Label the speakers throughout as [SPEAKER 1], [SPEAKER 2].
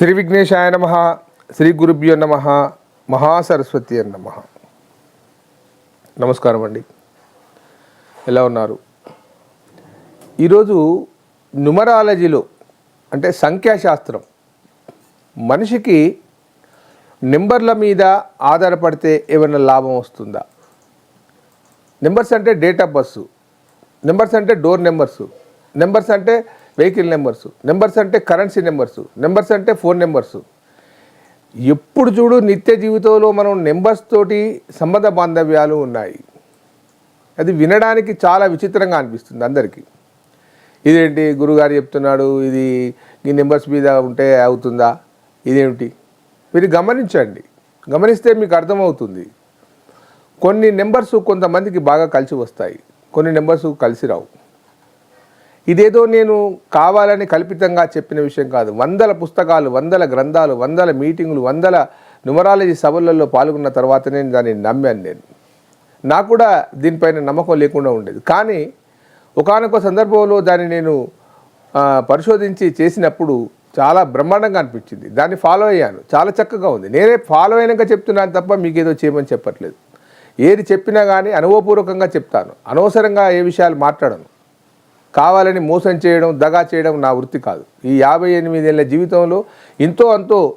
[SPEAKER 1] శ్రీ విఘ్నేశాయ నమ శ్రీ గురుభ్యో నమ మహాసరస్వతి అని నమ. నమస్కారం అండి. ఎలా ఉన్నారు? ఈరోజు న్యూమరాలజీలో అంటే సంఖ్యాశాస్త్రం మనిషికి నెంబర్ల మీద ఆధారపడితే ఏమైనా లాభం వస్తుందా? నెంబర్స్ అంటే డేట్ ఆఫ్ బర్త్ నెంబర్స్ అంటే డోర్ నెంబర్స్ నెంబర్స్ అంటే వెహికల్ నెంబర్స్ నెంబర్స్ అంటే కరెన్సీ నెంబర్స్ నెంబర్స్ అంటే ఫోన్ నెంబర్స్ ఎప్పుడు చూడు నిత్య జీవితంలో మనం నెంబర్స్ తోటి సంబంధ బాంధవ్యాలు ఉన్నాయి. అది వినడానికి చాలా విచిత్రంగా అనిపిస్తుంది అందరికీ. ఇదేంటి గురుగారు చెప్తున్నాడు? ఇది ఈ నెంబర్స్ మీద ఉంటే అవుతుందా? ఇదేమిటి? మీరు గమనించండి. గమనిస్తే మీకు అర్థమవుతుంది. కొన్ని నెంబర్స్ కొంతమందికి బాగా కలిసి వస్తాయి. కొన్ని నెంబర్స్ కలిసి రావు. ఇదేదో నేను కావాలని కల్పితంగా చెప్పిన విషయం కాదు. వందల పుస్తకాలు వందల గ్రంథాలు వందల మీటింగులు వందల న్యూమరాలజీ సభలలో పాల్గొన్న తర్వాత నేను దాన్ని నమ్మాను నేను. నాకు కూడా దీనిపైన నమ్మకం లేకుండా ఉండేది. కానీ ఒకానొక సందర్భంలో దాన్ని నేను పరిశోధించి చేసినప్పుడు చాలా బ్రహ్మాండంగా అనిపించింది. దాన్ని ఫాలో అయ్యాను. చాలా చక్కగా ఉంది. నేనే ఫాలో అయినాక చెప్తున్నాను తప్ప మీకు ఏదో చేయమని చెప్పట్లేదు. ఏది చెప్పినా కానీ అనుభవపూర్వకంగా చెప్తాను. అనవసరంగా ఏ విషయాలు మాట్లాడను. కావాలని మోసం చేయడం దగా చేయడం నా వృత్తి కాదు. ఈ యాభై ఎనిమిదేళ్ళ జీవితంలో ఇంతో అంతో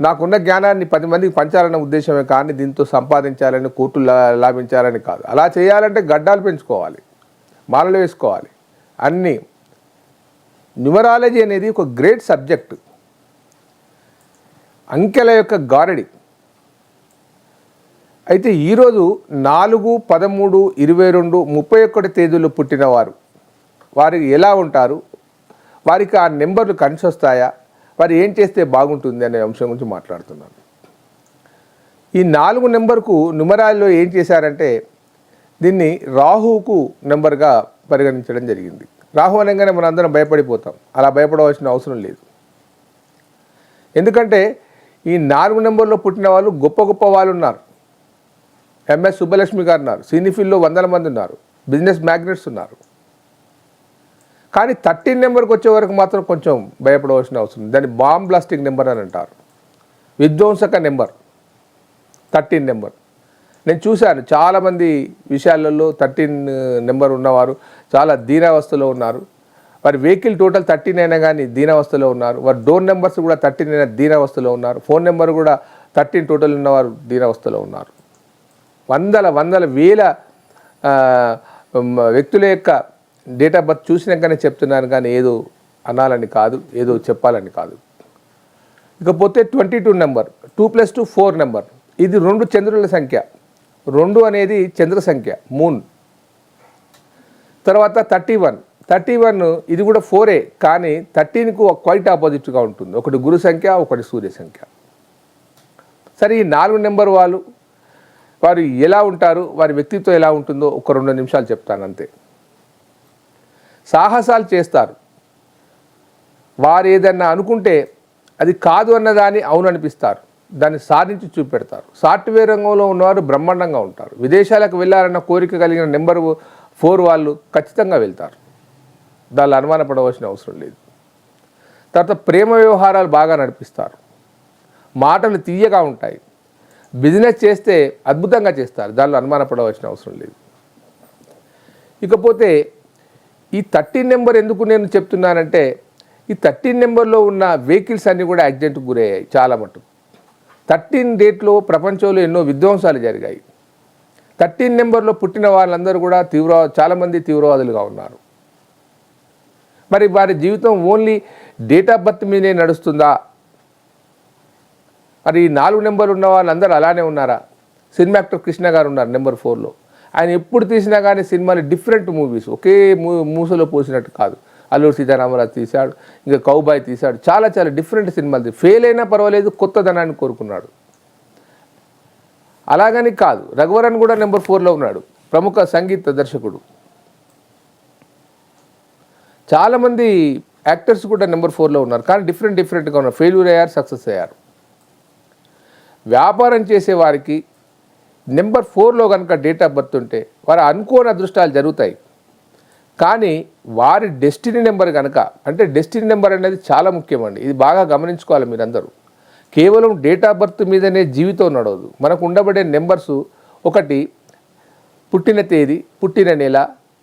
[SPEAKER 1] నాకున్న జ్ఞానాన్ని పది మందికి పంచాలన్న ఉద్దేశమే కానీ దీంతో సంపాదించాలని కోర్టు లా- లాభించాలని కాదు. అలా చేయాలంటే గడ్డాలు పెంచుకోవాలి మాలలు వేసుకోవాలి. అన్నీ. న్యూమరాలజీ అనేది ఒక గ్రేట్ సబ్జెక్ట్. అంకెల యొక్క గారడి. అయితే ఈరోజు నాలుగు పదమూడు ఇరవై రెండు ముప్పై ఒకటి తేదీలో పుట్టినవారు. వారు ఎలా ఉంటారు? వారికి ఆ నెంబర్లు కలిసి వస్తాయా వారు ఏం చేస్తే బాగుంటుంది అనే అంశం గురించి మాట్లాడుతున్నాను. ఈ నాలుగు నెంబర్కు నుమరాల్లో ఏం చేశారంటే దీన్ని రాహువుకు నెంబర్గా పరిగణించడం జరిగింది. రాహు అనగానే మనం అందరం భయపడిపోతాం. అలా భయపడవలసిన అవసరం లేదు. ఎందుకంటే ఈ నాలుగు నెంబర్లో పుట్టిన వాళ్ళు గొప్ప గొప్ప వాళ్ళు ఉన్నారు ఎంఎస్ సుబ్బలక్ష్మి గారు ఉన్నారు. సినీఫీల్డ్లో వందల మంది ఉన్నారు. బిజినెస్ మ్యాగ్నెట్స్ ఉన్నారు. కానీ థర్టీన్ నెంబర్కి వచ్చే వరకు మాత్రం కొంచెం భయపడవలసిన అవసరం ఉంది. దాన్ని బాంబ్ బ్లాస్టింగ్ నెంబర్ అని అంటారు. విధ్వంసక నెంబర్. Thirteen number. నేను చూశాను చాలామంది విషయాలలో థర్టీన్ నెంబర్ ఉన్నవారు చాలా దీనావస్థలో ఉన్నారు. వారి వెహికల్ టోటల్ థర్టీన్ అయినా కానీ దీనావస్థలో ఉన్నారు. వారి డోర్ నెంబర్స్ కూడా థర్టీన్ అయినా దీనావస్థలో ఉన్నారు. ఫోన్ నెంబర్ కూడా థర్టీన్ టోటల్ ఉన్నవారు దీనావస్థలో ఉన్నారు. వందల వందల వేల వ్యక్తుల యొక్క డేట్ ఆఫ్ బర్త్ చూసినాకనే చెప్తున్నాను కానీ ఏదో అనాలని కాదు ఏదో చెప్పాలని కాదు. ఇకపోతే twenty two number two plus two four number ఇది రెండు చంద్రుల సంఖ్య. రెండు అనేది చంద్ర సంఖ్య మూన్ తర్వాత థర్టీ వన్ థర్టీ వన్ ఇది కూడా ఫోరే కానీ థర్టీన్కు క్వైట్ ఆపోజిట్గా ఉంటుంది. ఒకటి గురు సంఖ్య ఒకటి సూర్య సంఖ్య. సరే ఈ నాలుగు నెంబర్ వాళ్ళు వారు ఎలా ఉంటారు వారి వ్యక్తిత్వం ఎలా ఉంటుందో ఒక రెండు నిమిషాలు చెప్తాను అంతే. సాహసాలు చేస్తారు. వారు ఏదన్నా అనుకుంటే అది కాదు అన్నదాన్ని అవుననిపిస్తారు. దాన్ని సాధించి చూపెడతారు. సాఫ్ట్వేర్ రంగంలో ఉన్నవారు బ్రహ్మాండంగా ఉంటారు. విదేశాలకు వెళ్ళాలన్న కోరిక కలిగిన నెంబర్ ఫోర్ వాళ్ళు ఖచ్చితంగా వెళ్తారు. దానిలో అనుమానపడవలసిన అవసరం లేదు. తర్వాత ప్రేమ వ్యవహారాలు బాగా నడిపిస్తారు. మాటలు తీయగా ఉంటాయి. బిజినెస్ చేస్తే అద్భుతంగా చేస్తారు. దానిలో అనుమానపడవలసిన అవసరం లేదు. ఇకపోతే ఈ థర్టీన్ నెంబర్ ఎందుకు నేను చెప్తున్నానంటే ఈ థర్టీన్ నెంబర్లో ఉన్న వెహికల్స్ అన్నీ కూడా యాక్సిడెంట్కి గురయ్యాయి చాలా మటుకు థర్టీన్ డేట్లో ప్రపంచంలో ఎన్నో విధ్వంసాలు జరిగాయి. థర్టీన్ నెంబర్లో పుట్టిన వాళ్ళందరూ కూడా తీవ్ర చాలామంది తీవ్రవాదులుగా ఉన్నారు. మరి వారి జీవితం ఓన్లీ డేట్ ఆఫ్ బర్త్ మీదే నడుస్తుందా? మరి ఈ నాలుగు నెంబర్లు ఉన్న వాళ్ళందరూ అలానే ఉన్నారా? సినిమా యాక్టర్ కృష్ణ గారు ఉన్నారు నెంబర్ ఫోర్లో. ఆయన ఎప్పుడు తీసినా కానీ సినిమాలు డిఫరెంట్ మూవీస్ ఒకే మూ మూసలో పోసినట్టు కాదు. అల్లూరు సీతారామరాజు తీశాడు ఇంకా కౌబాయ్ తీశాడు. చాలా చాలా డిఫరెంట్ సినిమాలు ఫెయిల్ అయినా పర్వాలేదు కొత్తదనాన్ని కోరుకున్నాడు. అలాగని కాదు రఘువరన్ కూడా నెంబర్ ఫోర్లో ఉన్నాడు ప్రముఖ సంగీత దర్శకుడు. చాలామంది యాక్టర్స్ కూడా నెంబర్ ఫోర్లో ఉన్నారు కానీ డిఫరెంట్ డిఫరెంట్గా ఉన్నారు. ఫెయిల్యూర్ అయ్యారు సక్సెస్ అయ్యారు. వ్యాపారం చేసే వారికి నెంబర్ ఫోర్లో కనుక డేట్ ఆఫ్ బర్త్ ఉంటే వారు అనుకోని అదృష్టాలు జరుగుతాయి. కానీ వారి డెస్టినీ నెంబర్ కనుక అంటే డెస్టినీ నెంబర్ అనేది చాలా ముఖ్యమండి. ఇది బాగా గమనించుకోవాలి మీరందరూ. కేవలం డేట్ ఆఫ్ బర్త్ మీదనే జీవితం నడవదు. మనకు ఉండబడే నెంబర్స్ ఒకటి పుట్టిన తేదీ పుట్టిన నెల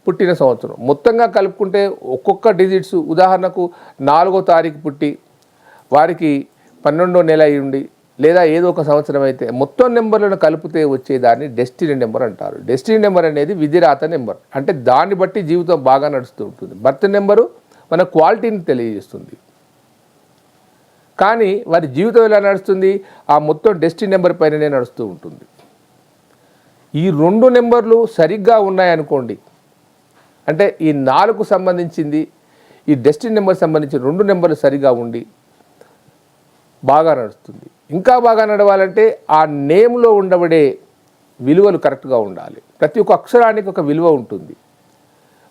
[SPEAKER 1] పుట్టిన సంవత్సరం. మొత్తంగా కలుపుకుంటే ఒక్కొక్క డిజిట్స్ ఉదాహరణకు నాలుగో తారీఖు పుట్టి వారికి పన్నెండో నెల అయ్యుండి ఉండి లేదా ఏదో ఒక సంవత్సరం అయితే మొత్తం నెంబర్లను కలిపితే వచ్చేదాన్ని డెస్టినీ నెంబర్ అంటారు. డెస్టినీ నెంబర్ అనేది విధిరాత నెంబర్. అంటే దాన్ని బట్టి జీవితం బాగా నడుస్తూ ఉంటుంది. బర్త్ నెంబరు మన క్వాలిటీని తెలియజేస్తుంది. కానీ వారి జీవితం ఎలా నడుస్తుంది? ఆ మొత్తం డెస్టినీ నెంబర్ పైననే నడుస్తూ ఉంటుంది. ఈ రెండు నెంబర్లు సరిగ్గా ఉన్నాయనుకోండి. అంటే ఈ నాలుగు సంబంధించింది ఈ డెస్టినీ నెంబర్ సంబంధించిన రెండు నెంబర్లు సరిగా ఉండి బాగా నడుస్తుంది. ఇంకా బాగా నడవాలంటే ఆ నేమ్లో ఉండబడే విలువలు కరెక్ట్గా ఉండాలి. ప్రతి ఒక్క అక్షరానికి ఒక విలువ ఉంటుంది.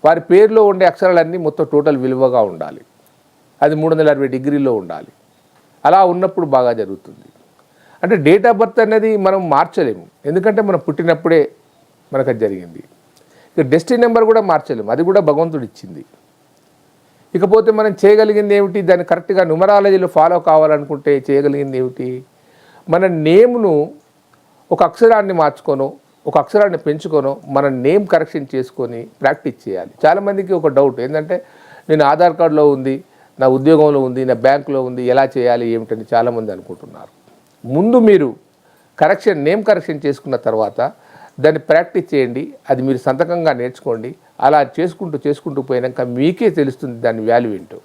[SPEAKER 1] వారి పేరులో ఉండే అక్షరాలన్నీ మొత్తం టోటల్ విలువగా ఉండాలి. అది మూడు వందల అరవై డిగ్రీలో ఉండాలి. అలా ఉన్నప్పుడు బాగా జరుగుతుంది. అంటే డేట్ ఆఫ్ బర్త్ అనేది మనం మార్చలేము. ఎందుకంటే మనం పుట్టినప్పుడే మనకు అది జరిగింది. ఇక డెస్టిన్ నెంబర్ కూడా మార్చలేము. అది కూడా భగవంతుడు ఇచ్చింది ఇకపోతే మనం చేయగలిగింది ఏమిటి? దాన్ని కరెక్ట్గా న్యూమరాలజీలో ఫాలో కావాలనుకుంటే చేయగలిగింది ఏమిటి? మన నేమ్ను ఒక అక్షరాన్ని మార్చుకోను ఒక అక్షరాన్ని పెంచుకోను మన నేమ్ కరెక్షన్ చేసుకొని ప్రాక్టీస్ చేయాలి. చాలామందికి ఒక డౌట్ ఏంటంటే నేను ఆధార్ కార్డులో ఉంది నా ఉద్యోగంలో ఉంది నా బ్యాంకులో ఉంది ఎలా చేయాలి ఏమిటని చాలామంది అనుకుంటున్నారు. ముందు మీరు కరెక్షన్ నేమ్ కరెక్షన్ చేసుకున్న తర్వాత దాన్ని ప్రాక్టీస్ చేయండి అది మీరు సంతకంగా నేర్చుకోండి అలా చేసుకుంటూ చేసుకుంటూ పోయినాక మీకే తెలుస్తుంది దాని వాల్యూ ఏంటో.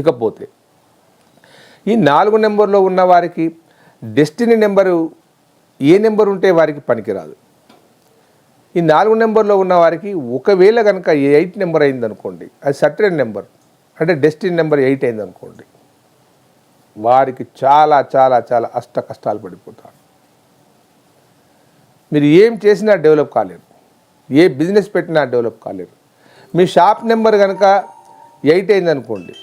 [SPEAKER 1] ఇకపోతే ఈ నాలుగు నెంబర్లో ఉన్న వారికి డెస్టినీ నెంబరు ఏ నెంబర్ ఉంటే వారికి పనికిరాదు. ఈ నాలుగు నెంబర్లో ఉన్న వారికి ఒకవేళ కనుక ఎయిట్ నెంబర్ అయిందనుకోండి అది సర్టెన్ నెంబర్ అంటే డెస్టినీ నెంబర్ ఎయిట్ అయిందనుకోండి వారికి చాలా చాలా చాలా అష్ట కష్టాలు పడిపోతారు. మీరు ఏం చేసినా డెవలప్ కాలేరు ఏ బిజినెస్ పెట్టినా డెవలప్ కాలేరు మీ షాప్ నెంబర్ కనుక ఎయిట్ అయిందనుకోండి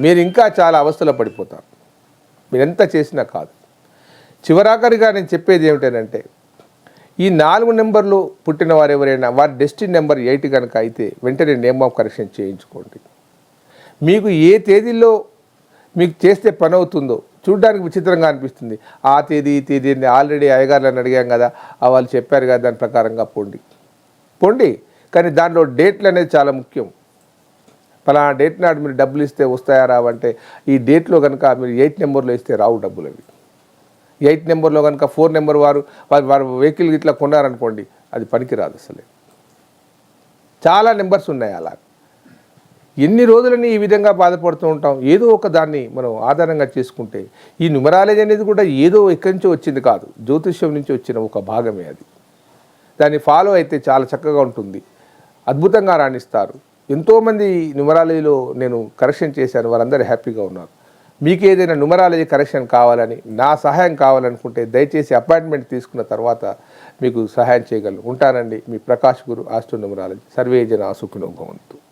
[SPEAKER 1] మీరు ఇంకా చాలా అవస్థలో పడిపోతారు. మీరు ఎంత చేసినా కాదు. చివరాఖరిగా నేను చెప్పేది ఏమిటంటే ఈ నాలుగు నెంబర్లు పుట్టిన వారు ఎవరైనా వారి డెస్టిన్ నెంబర్ ఎయిట్ కనుక అయితే వెంటనే నేమ్ ఆఫ్ కరెక్షన్ చేయించుకోండి. మీకు ఏ తేదీలో మీకు చేస్తే పని అవుతుందో చూడడానికి విచిత్రంగా అనిపిస్తుంది. ఆ తేదీ ఈ తేదీని ఆల్రెడీ అయ్యగారులను అడిగాం కదా వాళ్ళు చెప్పారు కదా దాని ప్రకారంగా పొండి. పొండి కానీ దాంట్లో డేట్లు అనేది చాలా ముఖ్యం. ఫలానా డేట్ నాడు మీరు డబ్బులు ఇస్తే వస్తాయా రావంటే ఈ డేట్లో కనుక మీరు ఎయిట్ నెంబర్లో ఇస్తే రావు డబ్బులు అవి. ఎయిట్ నెంబర్లో కనుక ఫోర్ నెంబర్ వారు వారు వారు వెహికల్ ఇట్లా కొన్నారనుకోండి అది పనికిరాదు అసలే. చాలా నెంబర్స్ ఉన్నాయి అలా ఎన్ని రోజులని ఈ విధంగా బాధపడుతూ ఉంటాం? ఏదో ఒక దాన్ని మనం ఆధారంగా చేసుకుంటే ఈ న్యూమరాలజీ అనేది కూడా ఏదో ఎక్కడి నుంచో వచ్చింది కాదు. జ్యోతిష్యం నుంచి వచ్చిన ఒక భాగమే అది. దాన్ని ఫాలో అయితే చాలా చక్కగా ఉంటుంది. అద్భుతంగా రాణిస్తారు. ఎంతోమంది న్యూమరాలజీలో నేను కరెక్షన్ చేశాను. వాళ్ళందరూ హ్యాపీగా ఉన్నారు. మీకు ఏదైనా న్యూమరాలజీ కరెక్షన్ కావాలని నా సహాయం కావాలనుకుంటే దయచేసి అపాయింట్మెంట్ తీసుకున్న తర్వాత మీకు సహాయం చేయగలను. ఉంటానండి మీ ప్రకాష్ గురు ఆస్ట్రో న్యూమరాలజీ. సర్వేజన జన సుఖినోభవంతు